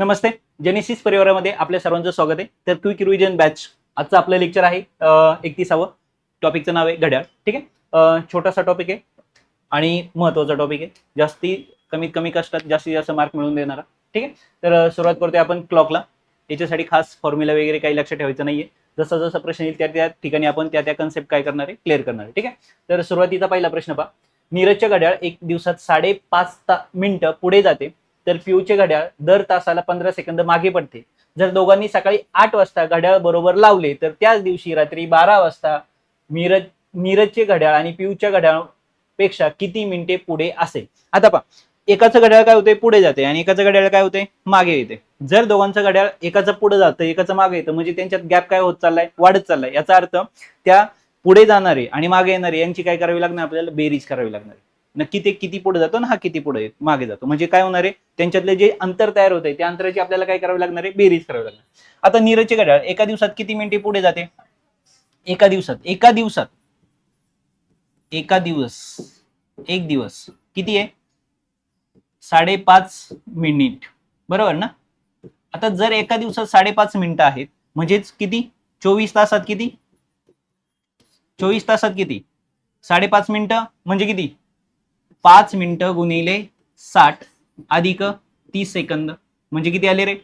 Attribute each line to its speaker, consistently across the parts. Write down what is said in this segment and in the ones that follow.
Speaker 1: नमस्ते. Genesis परिवारामध्ये आपल्या सर्वांचं स्वागत आहे. तर क्विक रिव्हिजन बॅच आजचं आपलं लेक्चर आहे एकतीसावं. टॉपिकचं नाव आहे घड्याळ. ठीक आहे? छोटासा टॉपिक आहे आणि महत्त्वाचा टॉपिक आहे. जास्ती कमीत कमी कष्टात जास्तीत जास्त मार्क मिळवून देणारा. ठीक आहे? तर सुरुवात करतोय आपण क्लॉकला याच्यासाठी खास फॉर्म्युला वगैरे काही लक्षात ठेवायचं नाहीये. जसा जसा प्रश्न येईल त्या त्या ठिकाणी आपण त्या त्या कन्सेप्ट काय करणार आहे क्लिअर करणार आहे. ठीक आहे? तर सुरुवातीचा पहिला प्रश्न पहा. नीरजच्या घड्याळ एक दिवसात साडेपाच ता मिनटं पुढे जाते. तर पियूचे घड्याळ दर तासाला पंधरा सेकंद मागे पडते. जर दोघांनी सकाळी आठ वाजता घड्याळ बरोबर लावले तर त्याच दिवशी रात्री बारा वाजता नीरज नीरजचे घड्याळ आणि पियूच्या घड्याळपेक्षा किती मिनिटे पुढे असेल? आता पहा एकाचं घड्याळ काय होते पुढे जाते आणि एकाचं घड्याळ काय होते मागे येते. जर दोघांचं घड्याळ एकाचं पुढे जातं एकाचं मागे येतं म्हणजे त्यांच्यात गॅप काय होत चाललाय? वाढत चाललाय. याचा अर्थ त्या पुढे जाणारे आणि मागे येणारे यांची काय करावी लागणार? आपल्याला बेरीज करावी लागणार. नक्की ते किती पुढे जातो आणि हा किती पुढे मागे जातो. म्हणजे काय होणार आहे? त्यांच्यातले जे अंतर तयार होत आहे त्या अंतराची आपल्याला काय करावे लागणार आहे? बेरीज करावी लागणार आता नीरजचे घड्याळ एका दिवसात किती मिनिटे पुढे जाते? एका दिवसात एका दिवसात. एका दिवस एक दिवस. किती आहे? साडेपाच मिनिट. बरोबर ना? आता जर एका दिवसात साडेपाच मिनिटं आहेत म्हणजेच किती? चोवीस तासात किती? चोवीस तासात किती? साडेपाच मिनिटं म्हणजे किती? पाच मिनिटं गुणिले साठ अधिक तीस सेकंद. म्हणजे किती आले रे?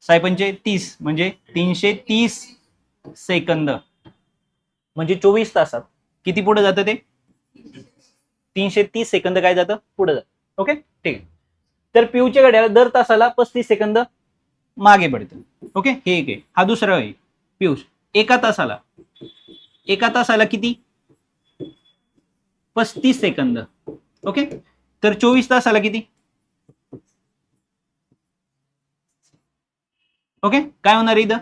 Speaker 1: साहेबांचे तीस म्हणजे तीनशे तीस सेकंद. म्हणजे चोवीस तासात. किती पुढे जातं ते? तीनशे तीस सेकंद काय जातं? पुढे जातं. ओके? ठीक. आहे तर पिऊच्या घड्याळ दर तासाला पस्तीस सेकंद मागे पडतं. ओके? हे एक आहे. हा दुसरा आहे. पियुष एका तासाला. एका तासाला किती? पस्तीस सेकंद. ओके? तर चोवीस तासाला किती? ओके? काय होणार इथं?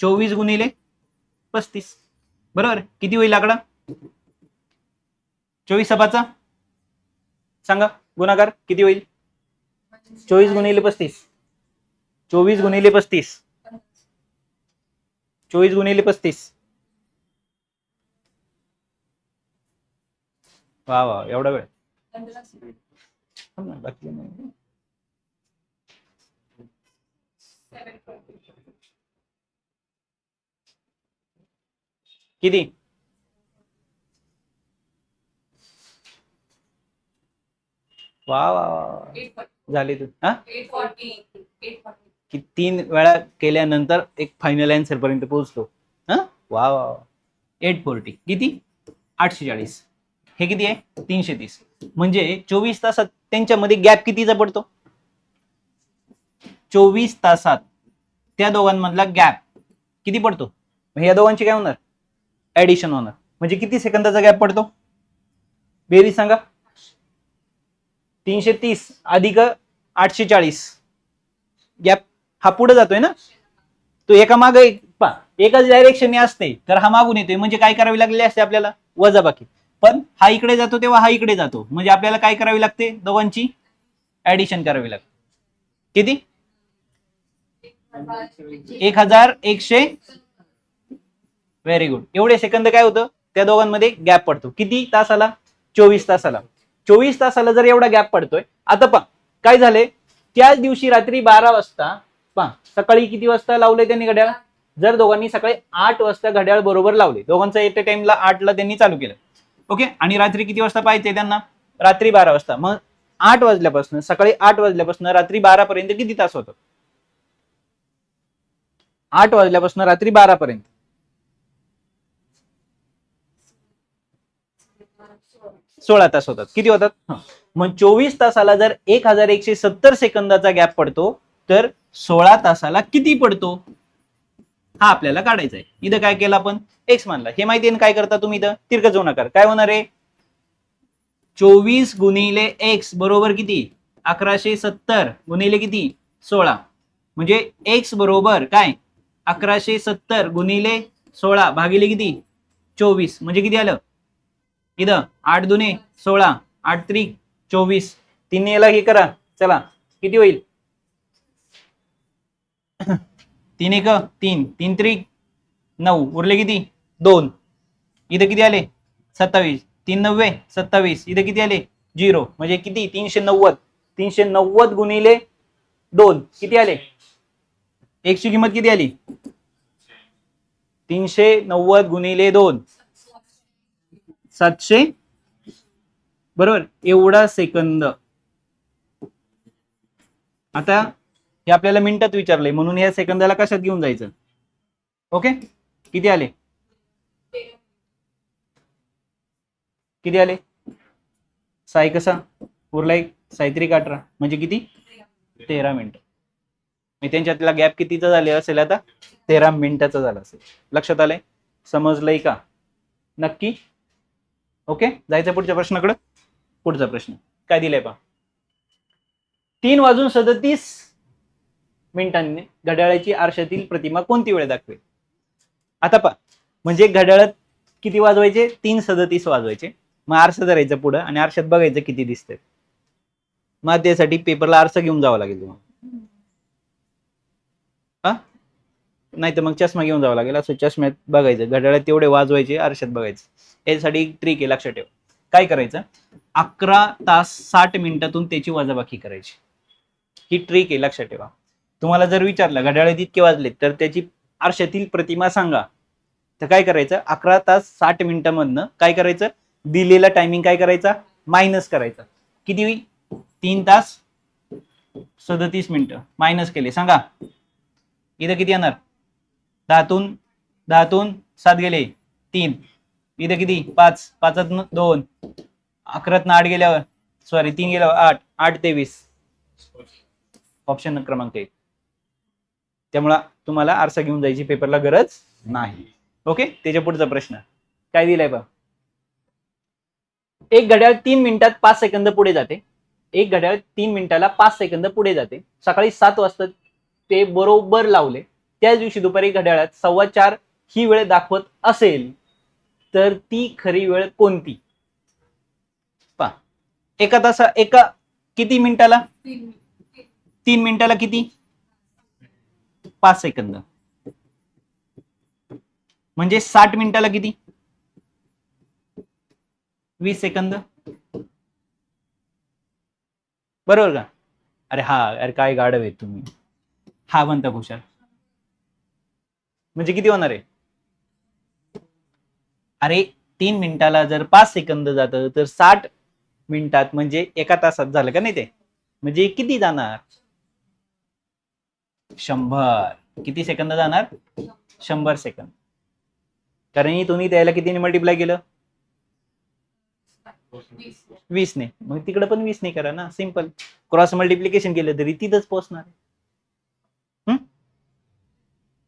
Speaker 1: चोवीस गुणिले पस्तीस. बरोबर? किती होईल आकडा? चोवीस सपाचा? सांगा गुणाकार किती होईल? चोवीस गुणिले पस्तीस. चोवीस गुणिले पस्तीस. चोवीस गुणिले पस्तीस. वा वा एवढा वेळ. बाकी नाही. किती? वा वा वा झाली तू. हा? तीन वेळा केल्यानंतर एक फायनल आन्सर पर्यंत पोहोचलो. हा? वा वा एट फोर्टी किती? आठशे चाळीस हे किती आहे? तीनशे तीस. म्हणजे चोवीस तासात त्यांच्यामध्ये गॅप कितीचा पडतो? चोवीस तासात त्या दोघांमधला गॅप किती पडतो? या दोघांची काय होणार? ऍडिशन होणार. म्हणजे किती सेकंदाचा गॅप पडतो? बेरीज सांगा. तीनशे तीस अधिक आठशे चाळीस गॅप हा पुढे जातोय ना? तो एका माग एक पा एकाच डायरेक्शनने असते तर हा मागून येतोय. म्हणजे काय करावी लागलेली असते आपल्याला? वजाबाकी. पण हा इकडे जातो तेव्हा हा इकडे जातो. म्हणजे आपल्याला काय करावी लागते? दोघांची ऍडिशन करावी लागते. किती? एक हजार एकशे व्हेरी गुड एवढे सेकंद काय होतं? त्या दोघांमध्ये गॅप पडतो. किती तासाला? चोवीस तासाला. चोवीस तासाला जर एवढा गॅप पडतोय आता पहा काय झाले? त्याच दिवशी रात्री बारा वाजता पहा सकाळी किती वाजता लावले त्यांनी घड्याळ? जर दोघांनी सकाळी आठ वाजता घड्याळ बरोबर लावले दोघांचा एट टाइमला आठला त्यांनी चालू केलं. ओके? आणि रात्री किती वाजता पाहिजे त्यांना? रात्री बारा वाजता. मग आठ वाजल्यापासून सकाळी आठ वाजल्यापासून रात्री बारा पर्यंत किती तास होतो? आठ वाजल्यापासून रात्री बारा पर्यंत सोळा तास होतात. किती होतात? मग चोवीस तासाला जर एक हजार एकशे सत्तर सेकंदाचा गॅप पडतो तर सोळा तासाला किती पडतो? हा आपल्याला काढायचा आहे इथं काय केलं आपण? एक्स मानला. हे माहिती आहे ना काय करता तुम्ही इथं? तिरक जो नकार काय होणार आहे? चोवीस गुणिले एक्स बरोबर किती? अकराशे सत्तर गुणिले किती? सोळा. म्हणजे एक्स बरोबर काय? अकराशे सत्तर गुणिले सोळा भागिले किती? चोवीस. म्हणजे किती आलं? इथं आठ दुने सोळा आठ त्रिक चोवीस. तिन्ही याला हे करा. चला. किती होईल? तीन एक तीन. तीन त्रिक नऊ. उरले किती? दोन. इथं किती आले? सत्तावीस. तीन नव्वे सत्तावीस. इथं किती आले? झिरो. म्हणजे किती? तीनशे नव्वद. तीनशे नव्वद गुणिले दोन. किती आले? एकची किंमत किती आली? तीनशे नव्वद गुणिले दोन. सातशे? बरोबर. एवढा सेकंद. आता हे आपल्याला मिनिटात विचारलंय म्हणून या सेकंदाला कशात घेऊन जायचं? ओके? किती आले? किती आले? साई कसा? उरला एक सायत्रिक अठरा म्हणजे किती? तेरा मिनिट. मी म्हणजे त्यांच्यातला गॅप कितीचा झाले असेल आता? तेरा मिनिटाचा झाला असेल. लक्षात आलंय? समजलंय का? नक्की? ओके? जायचं पुढच्या प्रश्नाकडं? पुढचा प्रश्न. काय दिलाय पा तीन वाजून सदतीस मिनिटांनी घड्याळाची आरशातील प्रतिमा कोणती वेळ दाखवेल? आता पा म्हणजे घड्याळात किती वाजवायचे? तीन सदतीस वाजवायचे. मग आरसा धरायचं पुढं आणि आरशात बघायचं किती दिसतंय. मग त्यासाठी पेपरला आरसा घेऊन जावं लागेल तुम्हाला. हा? नाही तर मग चष्मा घेऊन जावं लागेल. असं चष्म्यात बघायचं. घड्याळात तेवढे वाजवायचे आरशात बघायचं. यासाठी ट्रिक आहे लक्षात ठेव. काय करायचं? अकरा तास साठ मिनिटातून त्याची वजाबाकी करायची. ही ट्रिक आहे लक्षात ठेवा. तुम्हाला जर विचारलं घड्याळे इतके वाजले तर त्याची आरशातील प्रतिमा सांगा. तर काय करायचं? अकरा तास साठ मिनिटामधनं काय करायचं? दिलेला टायमिंग काय करायचा? मायनस करायचा. किती होईल? तीन तास सदतीस मिनिटं. मायनस केले. सांगा. इथं किती येणार? दहातून दहातून सात गेले. तीन. इथं किती? पाच. पाचात दोन. अकरात आठ गेल्यावर सॉरी तीन गेल्यावर आठ. आठ तेवीस. ऑप्शन क्रमांक एक. त्यामुळं तुम्हाला आरसा घेऊन जायची पेपरला गरज नाही. ओके त्याच्या पुढचा प्रश्न. काय दिलाय बा एक घड्याळ तीन मिनिटात पाच सेकंद पुढे जाते. एक घड्याळ तीन मिनिटाला पाच सेकंद पुढे जाते. सकाळी सात वाजता ते बरोबर लावले. त्याच दिवशी दुपारी घड्याळात सव्वा चार ही वेळ दाखवत असेल तर ती खरी वेळ कोणती? पा एका तासा एका किती मिनिटाला? तीन मिनिटाला किती? पाच सेकंद. म्हणजे साठ मिनिटाला किती? वीस सेकंद. बरोबर का? अरे हा अरे काय गाडव आहे तुम्ही. हा म्हणता हुशार म्हणजे किती होणार आहे? अरे तीन मिनिटाला जर पाच सेकंद जातं तर साठ मिनिटात म्हणजे एका तासात झालं का नाही ते? म्हणजे किती जाणार? शंभर. किती सेकंद जाणार? शंभर सेकंद कारण तुम्ही त्याला कितीने मल्टिप्लाय केलं? वीसने. मग तिकडे पण वीसने करा ना. सिंपल क्रॉस मल्टिप्लिकेशन केलं तरी तिथंच पोहोचणार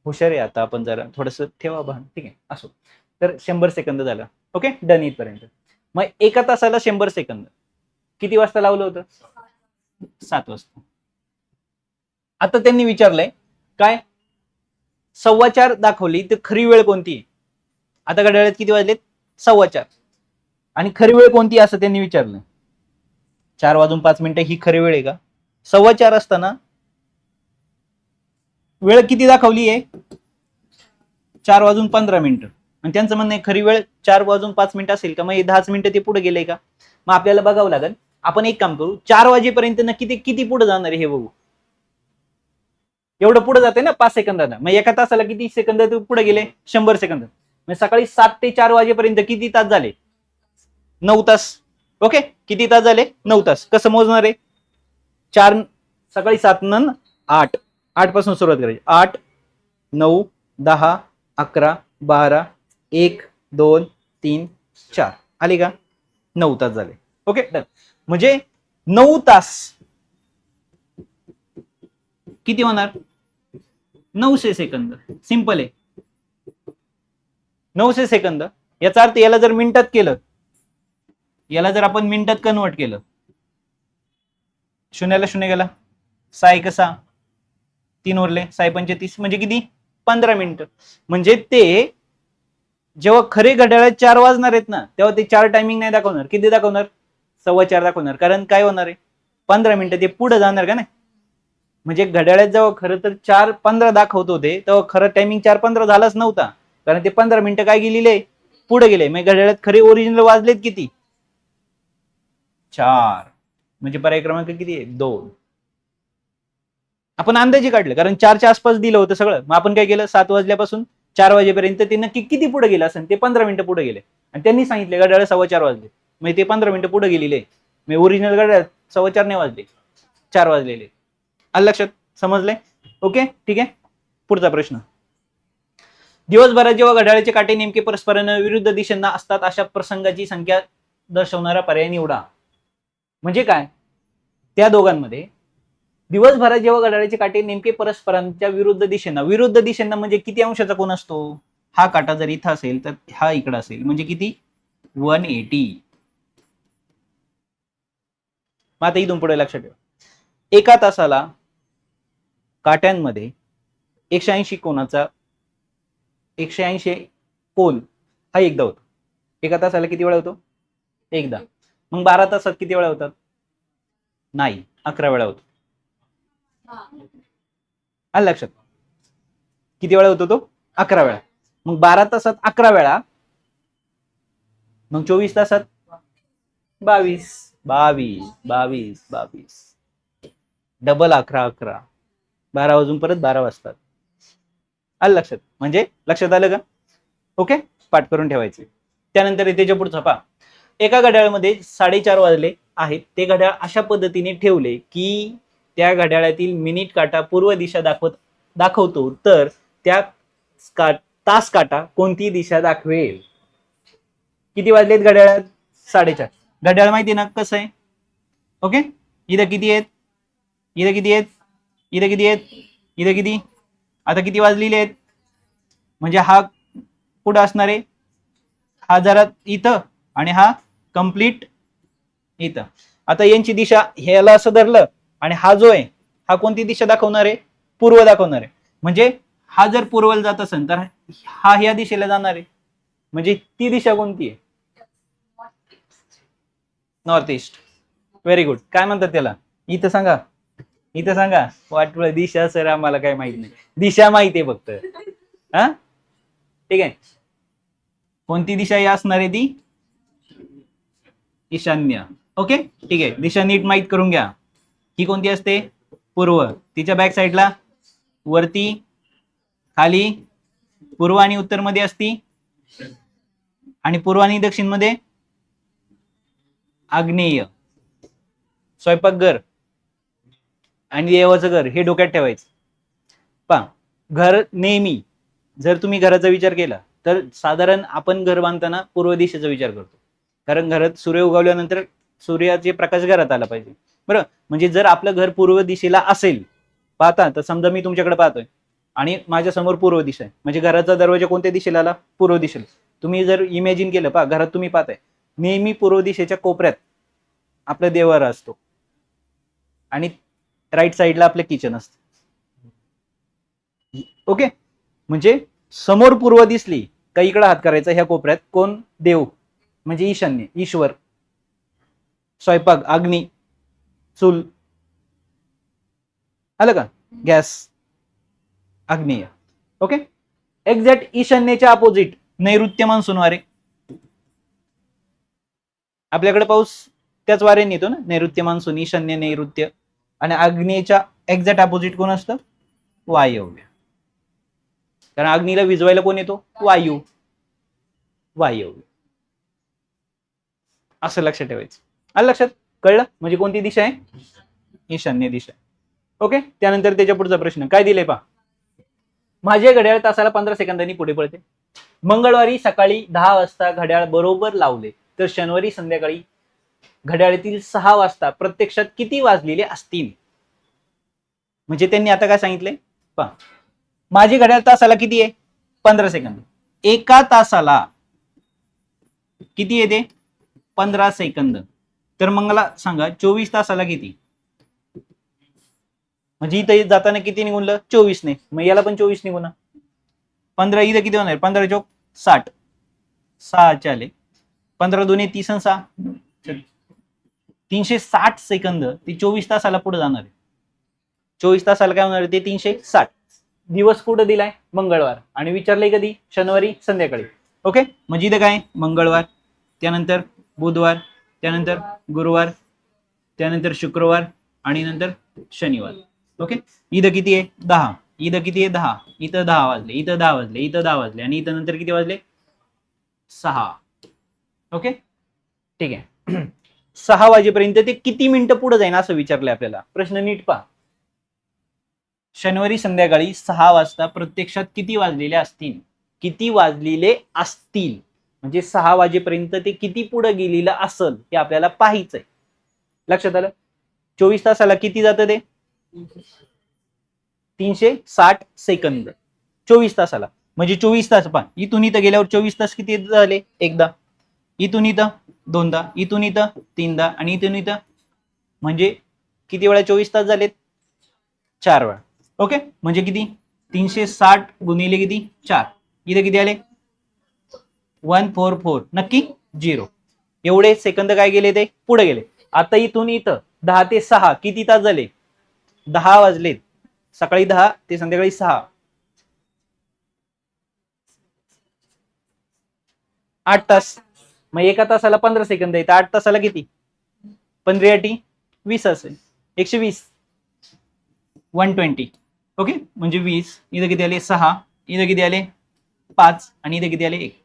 Speaker 1: हुशार आहे आता आपण जरा थोडस ठेवा भान. ठीक आहे? असो. तर शंभर सेकंद झालं. ओके डन इथपर्यंत. मग एका तासाला शंभर सेकंद किती वाजता लावलं होतं? सात वाजता. आता त्यांनी विचारलंय काय? सव्वा चार दाखवली तर खरी वेळ कोणती आहे? आता घड्याळात किती वाजलेत? सव्वा चार. आणि खरी वेळ कोणती असं त्यांनी विचारलं. चार वाजून पाच मिनिटं ही खरी वेळ आहे का? सव्वा चार असताना वेळ किती दाखवली आहे? चार वाजून पंधरा मिनिटं. आणि त्यांचं म्हणणं आहे खरी वेळ चार वाजून पाच मिनिटं असेल का? मग हे दहाच मिनिटं ते पुढे गेले का? मग आपल्याला बघावं लागेल. आपण एक काम करू चार वाजेपर्यंत नक्की ते किती पुढे जाणार आहे हे बघू. एवढं पुढे जाते ना पाच सेकंदात मग एका तासाला किती सेकंद पुढे गेले? शंभर सेकंद. म्हणजे सकाळी सात ते चार वाजेपर्यंत किती तास झाले? नऊ तास. ओके? किती तास झाले? नऊ तास. कसं मोजणार आहे? चार सकाळी सात नन आठ. आठपासून सुरुवात करायची. आठ नऊ दहा अकरा बारा एक दोन तीन चार. आली का? नऊ तास झाले. ओके? डन. म्हणजे नऊ तास किती होणार? नऊशे सेकंद. सिंपल आहे. नऊशे सेकंद. याचा अर्थ याला जर मिनिटात केलं याला जर आपण मिनिटात कन्वर्ट केलं शून्याला शून्य गेला. साय कसा तीन उरले. साय पंचेतीस. म्हणजे किती? पंधरा मिनिटं म्हणजे ते जेव्हा खरे घड्याळ चार वाजणार आहेत ना तेव्हा ते चार टायमिंग नाही दाखवणार. किती दाखवणार? सव्वा चार दाखवणार. कारण काय होणार आहे? पंधरा मिनिटं ते पुढे जाणार का नाही? म्हणजे घड्याळात जेव्हा खरं तर चार पंधरा दाखवत होते तेव्हा खरं टायमिंग चार पंधरा झालाच नव्हता. कारण ते पंधरा मिनिटं काय गेलेले? पुढे गेले. म्हणजे घड्याळात खरे ओरिजिनल वाजलेत किती? चार. म्हणजे पर्याय क्रमांक किती आहे? दोन. आपण अंदाजे काढलं कारण चारच्या आसपास दिलं होतं सगळं. मग आपण काय केलं? सात वाजल्यापासून चार वाजेपर्यंत ते नक्की किती पुढे गेलं असेल? ते पंधरा मिनिटं पुढे गेले. आणि त्यांनी सांगितले घड्याळ सव्वा चार वाजले. म्हणजे ते पंधरा मिनिटं पुढे गेलेले. मी ओरिजिनल घड्याळ सव्वा चार नाही वाजले. चार वाजलेले. आलं लक्षात? समजलंय ओके ठीक आहे? पुढचा प्रश्न. दिवसभरात जेव्हा घड्याळाचे काटे नेमके परस्परांना विरुद्ध दिशांना असतात अशा प्रसंगाची संख्या दर्शवणारा पर्याय निवडा. म्हणजे काय? त्या दोघांमध्ये दिवसभरात जेव्हा घड्याळाचे काटे नेमके परस्परांच्या विरुद्ध दिशेना विरुद्ध दिशेनं म्हणजे किती अंशाचा कोण असतो? हा काटा जर इथं असेल तर हा इकडं असेल. म्हणजे किती? वन एटी मग आता इथून पुढे लक्षात ठेवा. एका तासाला काट्यांमध्ये एकशे ऐंशी कोणाचा एकशे ऐंशी कोल हा एकदा होतो. एका तासाला किती वेळा होतो? एकदा. मग बारा तासात किती वेळा होतात? नाही अकरा वेळा होतो. आलं लक्षात. किती वेळा होतो तो? अकरा वेळा. मग बारा तासात अकरा वेळा. मग चोवीस तासात? बावीस. बावीस बावीस बावीस. डबल अकरा अकरा. बारा वाजून परत बारा वाजतात. आलं लक्षात? म्हणजे लक्षात आलं का? ओके? पाठ करून ठेवायचे. त्यानंतर त्याच्या पुढचा पा एका घड्याळामध्ये साडेचार वाजले आहेत. ते घड्याळ अशा पद्धतीने ठेवले की त्या घड्याळातील मिनिट काटा पूर्व दिशा दाखवत दाखवतो. तर त्या का तास काटा कोणती दिशा दाखवेल? किती वाजलेत घड्याळात? साडेचार. घड्याळ माहिती ना कसं आहे? ओके? इथं किती आहेत? इथं किती आहेत? इथे किती आहेत? इथे किती? आता किती वाजलेले आहेत? म्हणजे हा कुठं असणार आहे? हा जरा इथं आणि हा कंप्लीट इथं. आता यांची दिशा ह्याला असं धरलं आणि हा जो आहे हा कोणती दिशा दाखवणार आहे? पूर्व दाखवणार आहे. म्हणजे हा जर पूर्वेला जात असेल तर हा ह्या दिशेला जाणार आहे. म्हणजे ती दिशा कोणती आहे? नॉर्थ ईस्ट व्हेरी गुड काय म्हणतात त्याला? इथं सांगा. इथं सांगा वाटवळ दिशा सर आम्हाला काय माहीत नाही. दिशा माहिती आहे फक्त. हा? ठीक आहे. कोणती दिशा ही असणार आहे ती? ईशान्य. ओके ठीक आहे. दिशा नीट माहीत करून घ्या. ही कोणती असते? पूर्व. तिच्या बॅक साईडला वरती. खाली. पूर्व आणि उत्तरमध्ये असती. आणि पूर्व आणि दक्षिणमध्ये आग्नेय. स्वयंपाकघर. आणि देवाचं घर हे डोक्यात ठेवायचं. पा घर नेहमी जर तुम्ही घराचा विचार केला तर साधारण आपण घर बांधताना पूर्व दिशेचा विचार करतो. कारण घरात सूर्य उगवल्यानंतर सूर्याचे प्रकाश घरात आला पाहिजे. बरं म्हणजे जर आपलं घर पूर्व दिशेला असेल पाहता तर समजा मी तुमच्याकडे पाहतोय. आणि माझ्यासमोर पूर्व दिशा आहे. म्हणजे घराचा दरवाजा कोणत्या दिशेला आला? पूर्व दिशेला. तुम्ही जर इमॅजिन केलं पहा घरात तुम्ही पाहताय. नेहमी पूर्व दिशेच्या कोपऱ्यात आपला देवारा असतो. आणि राईट साईडला आपलं किचन असतं. ओके? म्हणजे समोर पूर्व दिसली का इकडं हात करायचा ह्या कोपऱ्यात? कोण? देव. म्हणजे ईशान्य ईश्वर. स्वयंपाक अग्नी चूल. आलं का? गॅस आग्नेय. ओके? एक्झॅक्ट ईशान्येच्या अपोजिट नैऋत्य मान्सून वारे आपल्याकडे पाऊस त्याच वारे येतो ना? नैऋत्य मान्सून ईशान्य नैऋत्य. आणि अग्नीच्या एक्झॅक्ट अपोजिट कोण असतं? वायव्य कारण अग्नीला विजवायला कोण येतो? वायू. वायव्य असं लक्षात ठेवायचं. आलं लक्षात? कळलं? म्हणजे कोणती दिशा आहे? ईशान्य दिशा ओके त्यानंतर त्याच्या पुढचा प्रश्न. काय दिले पा माझे घड्याळ तासाला पंधरा सेकंदांनी पुढे पडते मंगळवारी सकाळी दहा वाजता घड्याळ बरोबर लावले तर शनिवारी संध्याकाळी घड्याळातील सहा वाजता प्रत्यक्षात किती वाजलेले असतील? म्हणजे त्यांनी आता काय सांगितले? पहा. माझी घड्याळ तासाला किती आहे? पंधरा सेकंद. एका तासाला किती येते? पंधरा सेकंद. तर मग मला सांगा चोवीस तासाला किती? म्हणजे इथं जाताना किती निघूनलं? चोवीस ने मग याला पण चोवीस निघून पंधरा इथं किती होणार? पंधरा चौक साठ. सहा आले. पंधरा दोन्ही तीस आणि सहा. तीनशे साठ सेकंद ते चोवीस तासाला पुढे जाणार आहे. चोवीस तासाला काय होणार आहे? ते तीनशे साठ. दिवस कुठं दिलाय मंगळवार. आणि विचारलंय कधी? शनिवारी संध्याकाळी. ओके म्हणजे इथं काय? मंगळवार त्यानंतर बुधवार त्यानंतर गुरुवार त्यानंतर शुक्रवार आणि नंतर शनिवार. ओके इथं किती आहे? दहा. इथं किती आहे? दहा. इथं दहा वाजले इथं दहा वाजले इथं दहा वाजले आणि इथं नंतर किती वाजले? सहा. ओके ठीक आहे. सहा वाजेपर्यंत ते किती मिनिटं पुढे जाईन असं विचारलंय आपल्याला. प्रश्न नीट पहा. शनिवारी संध्याकाळी सहा वाजता प्रत्यक्षात किती वाजलेले असतील? किती वाजलेले असतील? म्हणजे सहा वाजेपर्यंत ते किती पुढे गेलेलं असल हे आपल्याला पाहायचंय. लक्षात आलं? चोवीस तासाला किती जातं ते? तीनशे साठ सेकंद. चोवीस तासाला. म्हणजे चोवीस तास पहा. इथून इथं गेल्यावर चोवीस तास किती झाले? एकदा. इथून इथं दोनदा इथून इथं तीनदा आणि इथून इथं. म्हणजे किती वेळा चोवीस तास झालेत? चार वेळा. ओके? म्हणजे किती? तीनशे साठ गुणिले किती? चार. इथे किती आले? One four four. नक्की? झिरो. एवढे सेकंद काय गेले ते? पुढे गेले. आता इथून इथं दहा ते सहा किती तास झाले? दहा वाजलेत. सकाळी दहा ते संध्याकाळी सहा. आठ तास. मग एका तासाला पंधरा सेकंद आहेत आठ तासाला किती? पंधरा अटी वीस असेल. एकशे वीस. One twenty okay? म्हणजे वीस इथं किती आले? सहा. इथं किती आले? पाच. आणि इथे किती आले? एक.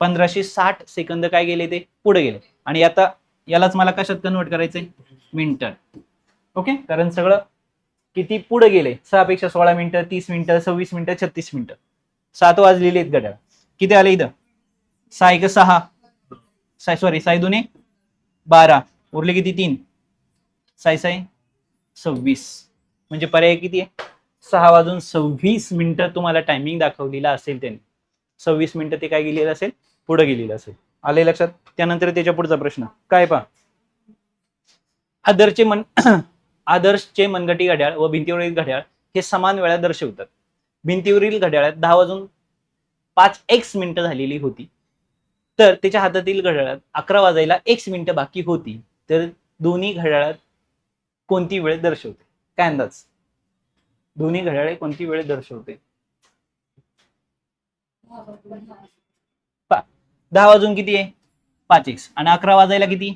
Speaker 1: पंधराशे साठ सेकंद काय गेले ते? पुढे गेले. आणि आता यालाच मला कशात कन्वर्ट करायचंय? मिनिटं ओके? कारण सगळं किती पुढे गेले? सहापेक्षा सोळा मिनिटं तीस मिनिटं सव्वीस मिनिटं छत्तीस मिनिटं सात वाजलेले आहेत गड्या. किती आले इथं? सहा एक सहा. साय सॉरी साय दोन? बारा. उरले किती? तीन. साय साय सव्वीस. म्हणजे पर्याय किती आहे? सहा वाजून सव्वीस मिनिटं तुम्हाला टायमिंग दाखवलेला असेल त्यांनी. सव्वीस मिनिटं ते काय गेलेलं असेल? पुढे गेलेलं असेल. आले लक्षात? त्यानंतर त्याच्या पुढचा प्रश्न. काय पा आदर्शचे मन आदर्शचे मनगटी घड्याळ व भिंतीवरील घड्याळ हे समान वेळा दर्शवतात. भिंतीवरील घड्याळात दहा वाजून पाच एक्स मिनिटं झालेली होती. तर त्याच्या हातातील घड्याळात अकरा वाजायला एक्स मिनिटं बाकी होती. तर दोन्ही घड्याळात कोणती वेळ दर्शवते? काय अंदाज? दोन्ही घड्याळे कोणती वेळ दर्शवते? दहा वाजून किती आहे? पाच एक्स आणि अकरा वाजायला किती?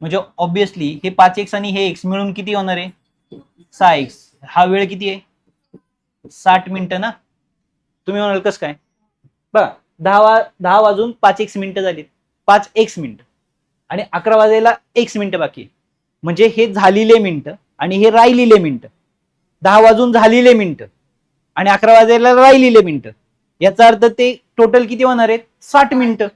Speaker 1: म्हणजे ऑब्विसली हे पाच एक्स आणि हे एक्स मिळून किती होणार आहे? सहा एक्स हा वेळ किती आहे? साठ मिनिटं ना? तुम्ही म्हणाल कसं काय? बघा दहा वा दहा वाजून पाच एक्स मिनिटं झाली पाच एक्स मिनिटं. आणि अकरा वाजायला एक्स मिनिटं बाकी. म्हणजे हे झालेले मिनिटं आणि हे राहिलेले मिनिटं. दहा वाजून झालेले मिनिटं आणि अकरा वाजायला राहिलेले मिनिटं. याचा अर्थ ते टोटल किती होणार आहेत? साठ मिनिटं.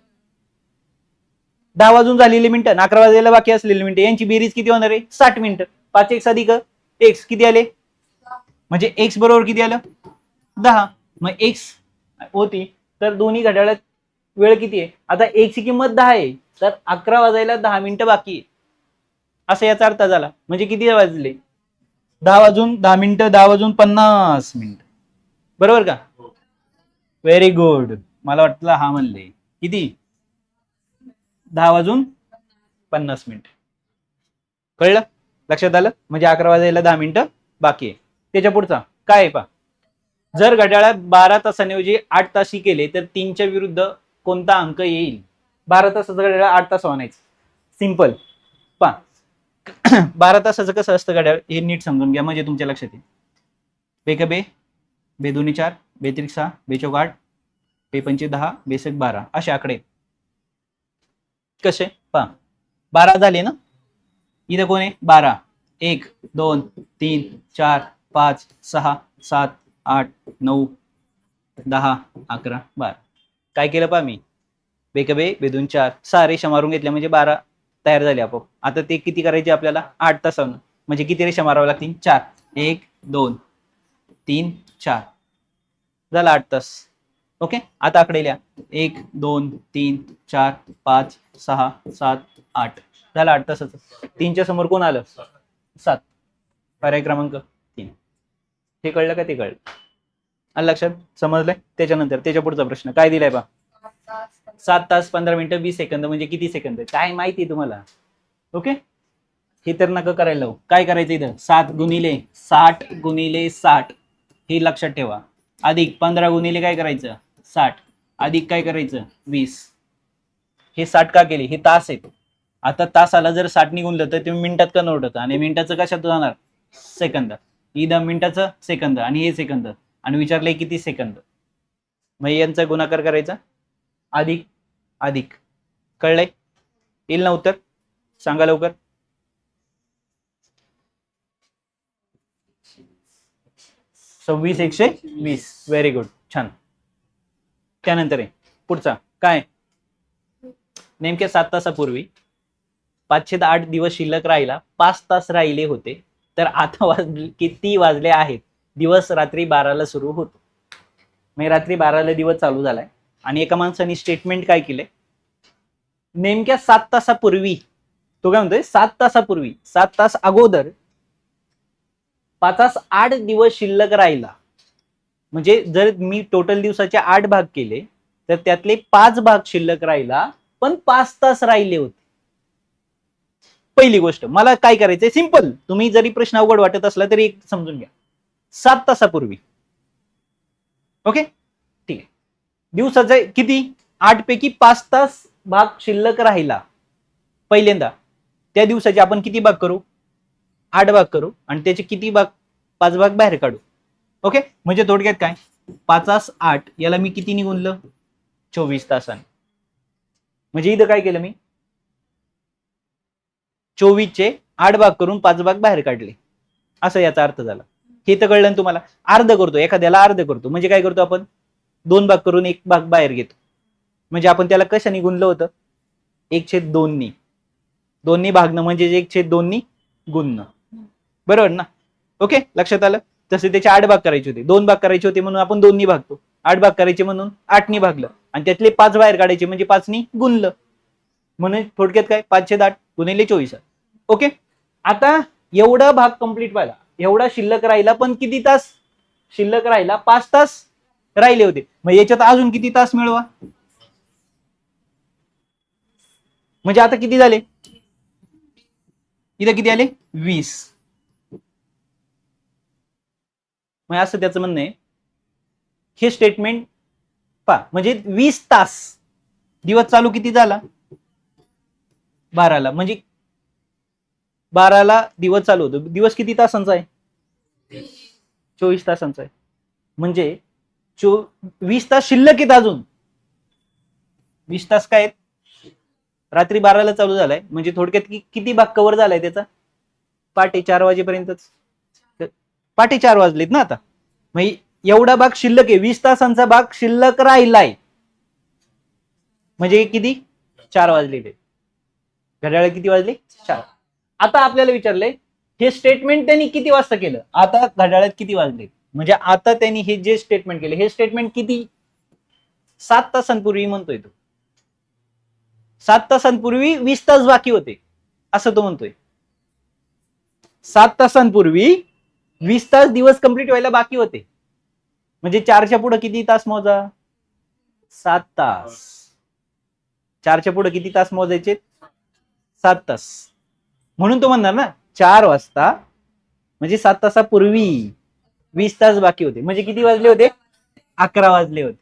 Speaker 1: दहा वाजून झालेली मिनिटं आणि अकरा वाजायला बाकी असलेली मिनिटं. यांची बेरीज किती होणार आहे? साठ मिनिटं. पाच एक्स अधिक एक्स किती आले? म्हणजे एक्स बरोबर किती आलं? दहा. मग एक्स होती. तर दोन्ही घड्याळात वेळ किती आहे? आता एक्सची किंमत दहा आहे तर अकरा वाजायला दहा मिनिटं बाकी आहे. असं याचा अर्थ झाला. म्हणजे किती वाजले? दहा वाजून दहा मिनिटं दहा वाजून पन्नास मिनिटं. बरोबर का? व्हेरी गुड मला वाटलं हा म्हणले. किती? दहा वाजून पन्नास मिनिट. कळलं? लक्षात आलं? म्हणजे अकरा वाजायला दहा मिनिटं बाकी आहे. त्याच्या पुढचा. काय आहे पा जर घड्याळात बारा तासांऐवजी आठ तासी केले तर तीनच्या विरुद्ध कोणता अंक येईल? बारा तासाचं घड्याळ आठ तास आणायचं. सिंपल पा बारा तासाचं कसं असतं घड्याळ? हे नीट समजून घ्या म्हणजे तुमच्या लक्षात येईल. बेक बे बे दोन्ही चार बेत्रिक सहा बेचोक आठ बेपंचे दहा बेसक बारा. असे आकडे. कसे? पा बारा झाले ना? इथं कोण आहे? बारा. एक दोन तीन चार पाच सहा सात आठ नऊ दहा अकरा बारा. काय केलं पा मी? बेकबे बेदून चार सहा रेषा मारून घेतल्या म्हणजे बारा तयार झाले आपोआप. आता ते किती करायचे आपल्याला? आठ तासानं. म्हणजे किती रेषा माराव्या लागतील? चार. एक दोन तीन चार. झाला आठ तास. ओके? आता आकडे लिहा. एक दोन तीन चार पाच सहा सात आठ. झाला आठ तासाचं. तीनच्या समोर कोण आलं? सात. पर्याय क्रमांक हे कळलं का ते कळलं? आलं लक्षात समजलंय? त्याच्यानंतर त्याच्या पुढचा प्रश्न. काय दिलाय बा? सात तास पंधरा मिनिटं वीस सेकंद म्हणजे किती सेकंद? काय माहिती आहे तुम्हाला? ओके? हे तर नका करायला काय करायचं इथं? सात गुणिले साठ गुणिले साठ. हे लक्षात ठेवा. अधिक पंधरा गुणिले काय करायचं? साठ. अधिक काय करायचं? वीस. हे साठ का केले? हे तास आहेत. आता तासाला जर साठ निघून तर तुम्ही मिनिटात कन्वर्ट होतं. आणि मिनिटाचं कशात जाणार? सेकंदात. इथं मिनिटाचं सेकंद आणि हे सेकंद. आणि विचारलंय किती सेकंद? मग यांचा गुणाकार करायचा. अधिक अधिक. कळलंय? येईल ना उत्तर? सांगा लवकर. सव्वीस एकशे वीस. व्हेरी गुड छान. त्यानंतर आहे. पुढचा. काय? नेमक्या सात तासापूर्वी पाचशे आठ दिवस शिल्लक राहिला. पाच तास राहिले होते. तर आता वाजले किती वाजले आहेत? दिवस रात्री बाराला सुरू होतो. म्हणजे रात्री बाराला दिवस चालू झालाय. आणि एका माणसाने स्टेटमेंट काय केलंय? नेमक्या सात तासापूर्वी तो काय म्हणतोय? सात तासापूर्वी सात तास अगोदर पाच तास आठ दिवस शिल्लक राहिला. म्हणजे जर मी टोटल दिवसाचे आठ भाग केले तर त्यातले पाच भाग शिल्लक राहिला पण पाच तास राहिले होते. पहिली गोष्ट मला काय करायचंय? सिंपल तुम्ही जरी प्रश्न अवघड वाटत असला तरी एक समजून घ्या. सात तासापूर्वी. ओके ठीक आहे. दिवसाचा किती? आठ पैकी पाच तास भाग शिल्लक राहिला. पहिल्यांदा. त्या दिवसाचे आपण किती भाग करू? आठ भाग करू. आणि त्याचे किती भाग? पाच भाग बाहेर काढू. ओके म्हणजे थोडक्यात काय? पाचास आठ याला मी किती निघून चोवीस तासांनी. म्हणजे इथं काय केलं मी? चोवीसचे आठ भाग करून पाच भाग बाहेर काढले. असं याचा अर्थ झाला. हे तर कळलं तुम्हाला? अर्ध करतो एखाद्याला अर्ध करतो. म्हणजे काय करतो आपण? दोन भाग करून एक भाग बाहेर घेतो. म्हणजे आपण त्याला कशाने गुणलं होतं? एक छेद दोननी. दोन्ही भागणं म्हणजे एक छेद दोन्ही गुणणं. बरोबर ना? ओके? लक्षात आलं? तसे त्याचे आठ भाग करायचे होते. दोन भाग करायचे होते म्हणून आपण दोन्ही भागतो. आठ भाग करायचे म्हणून आठनी भागलं. आणि त्यातले पाच बाहेर काढायचे म्हणजे पाचनी गुणलं. म्हणून थोडक्यात काय? पाचशे आठ गुणिले चोवीस. ओके? आता एवढा भाग कंप्लीट व्हायला एवढा शिल्लक राहिला पण किती तास? शिल्लक राहिला पाच तास राहिले होते. मग याच्यात अजून किती तास मिळवा? म्हणजे आता किती झाले? इथं किती आले? वीस. मग असं त्याचं म्हणणं आहे. हे स्टेटमेंट पा म्हणजे वीस तास दिवस चालू किती झाला? बाराला. म्हणजे बाराला दिवस चालू होतो. दिवस किती तासांचा आहे? चोवीस तासांचा आहे. म्हणजे चो वीस तास शिल्लक आहेत अजून. वीस तास काय आहेत? रात्री बाराला चालू झालाय. म्हणजे थोडक्यात कि- किती भाग कव्हर झालाय त्याचा? पाटे चार वाजेपर्यंतच. पाटे चार वाजलेत ना आता. मग एवढा भाग शिल्लक आहे. वीस तासांचा भाग शिल्लक राहिलाय. म्हणजे किती? चार वाजलेले. घड्याळ किती वाजले? चार. आता आपल्याला विचारलंय हे स्टेटमेंट त्यांनी किती वाजता केलं? आता घड्याळात किती वाजले? म्हणजे आता त्यांनी हे जे स्टेटमेंट केले हे स्टेटमेंट किती? सात तासांपूर्वी म्हणतोय तो. सात तासांपूर्वी वीस तास बाकी होते असं तो म्हणतोय. सात तासांपूर्वी वीस तास दिवस कंप्लीट व्हायला बाकी होते. म्हणजे चारच्या पुढे किती तास मोजा? सात तास. चारच्या पुढे किती तास मोजायचे? सात तास. म्हणून तो म्हणणार ना चार वाजता म्हणजे सात तासापूर्वी वीस तास बाकी होते. म्हणजे किती वाजले होते? अकरा वाजले होते.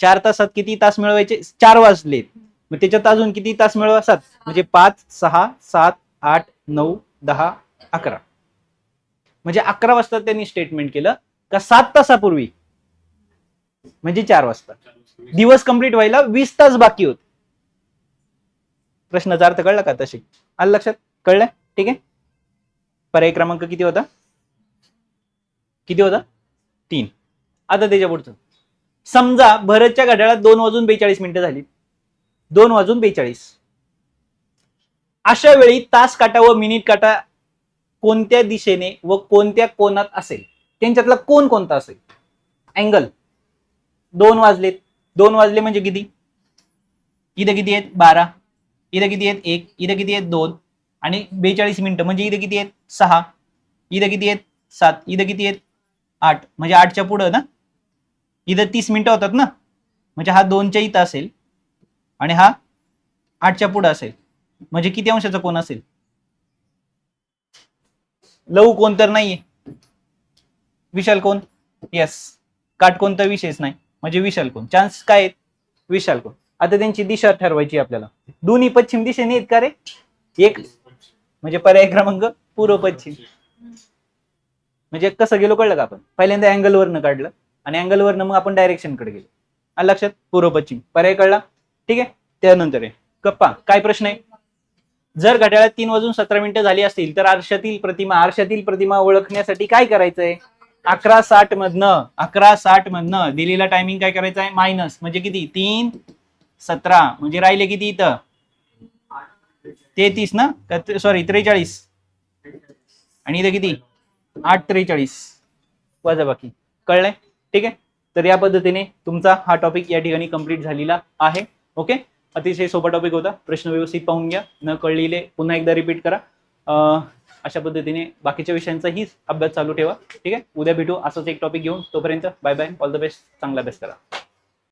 Speaker 1: चार तासात किती तास मिळवायचे? चार वाजले मग त्याच्यात अजून किती तास मिळवा सात म्हणजे पाच सहा सात आठ नऊ दहा अकरा. म्हणजे अकरा वाजता त्यांनी स्टेटमेंट केलं का सात तासापूर्वी? म्हणजे चार वाजता. दिवस कंप्लीट व्हायला वीस तास बाकी होते. प्रश्नाचा अर्थ कळला का तशी? आलं लक्षात? कळलं? ठीक आहे? पर्याय क्रमांक किती होता? किती होता? तीन. आता त्याच्या पुढचं. समजा भरतच्या घड्याळात दोन वाजून बेचाळीस मिनिटं झाली. दोन वाजून बेचाळीस. अशा वेळी तास काटा व मिनिट काटा कोणत्या दिशेने व कोणत्या कोणात असेल? त्यांच्यातला कोण कोणता असेल? अँगल दोन वाजलेत. दोन वाजले म्हणजे किती? इथं किती आहेत? बारा. इथं किती आहेत? एक. इथं किती आहेत? दोन. आणि बेचाळीस मिनिटं. म्हणजे इथं किती आहेत? सहा. इथं किती आहेत? सात. इथं किती आहेत? आठ. म्हणजे आठच्या पुढं ना? इथं तीस मिनिटं होतात ना? म्हणजे हा दोनच्या इथं असेल. आणि हा आठच्या पुढं असेल. म्हणजे किती अंशाचा कोण असेल? लव कोण तर नाहीये. विशाल कोण येस काट कोणता विषयच नाही. म्हणजे विशाल कोण चान्स काय आहेत? विशाल कोण आता त्यांची दिशा ठरवायची आपल्याला. दोन्ही पश्चिम दिशेने आहेत का रे? एक? म्हणजे पर्याय क्रमांक पूर्व पश्चिम. म्हणजे कसं गेलो कळलं का आपण? पहिल्यांदा अँगल वरनं काढलं आणि अँगल वरनं मग आपण डायरेक्शनकडे गेलो. आणि लक्षात पूर्व पश्चिम. पर्याय कळला? ठीक आहे? त्यानंतर आहे. कप्पा काय प्रश्न आहे? जर घड्याळात तीन वाजून सतरा मिनिटं झाली असतील तर आरशातील प्रतिमा आरशातील प्रतिमा ओळखण्यासाठी काय करायचंय? अकरा साठ मधनं अकरा साठ मधनं दिलेला टायमिंग काय करायचा आहे मायनस म्हणजे किती? तीन? सतरा. म्हणजे राहिले किती इथं? तेहतीस ना? सॉरी त्रेचाळीस. आणि इथं किती? आठ त्रेचाळीस. वजा बाकी. कळलंय? ठीक आहे? तर या पद्धतीने तुमचा हा टॉपिक या ठिकाणी कंप्लीट झालेला आहे. ओके अतिशय सोपा टॉपिक होता. प्रश्न व्यवस्थित पाहून घ्या. न कळलेले पुन्हा एकदा रिपीट करा. अशा पद्धतीने बाकीच्या विषयांचाही अभ्यास चालू ठेवा. ठीक आहे? उद्या भेटू. असंच एक टॉपिक घेऊन तोपर्यंत bye bye all the best चांगला अभ्यास करा.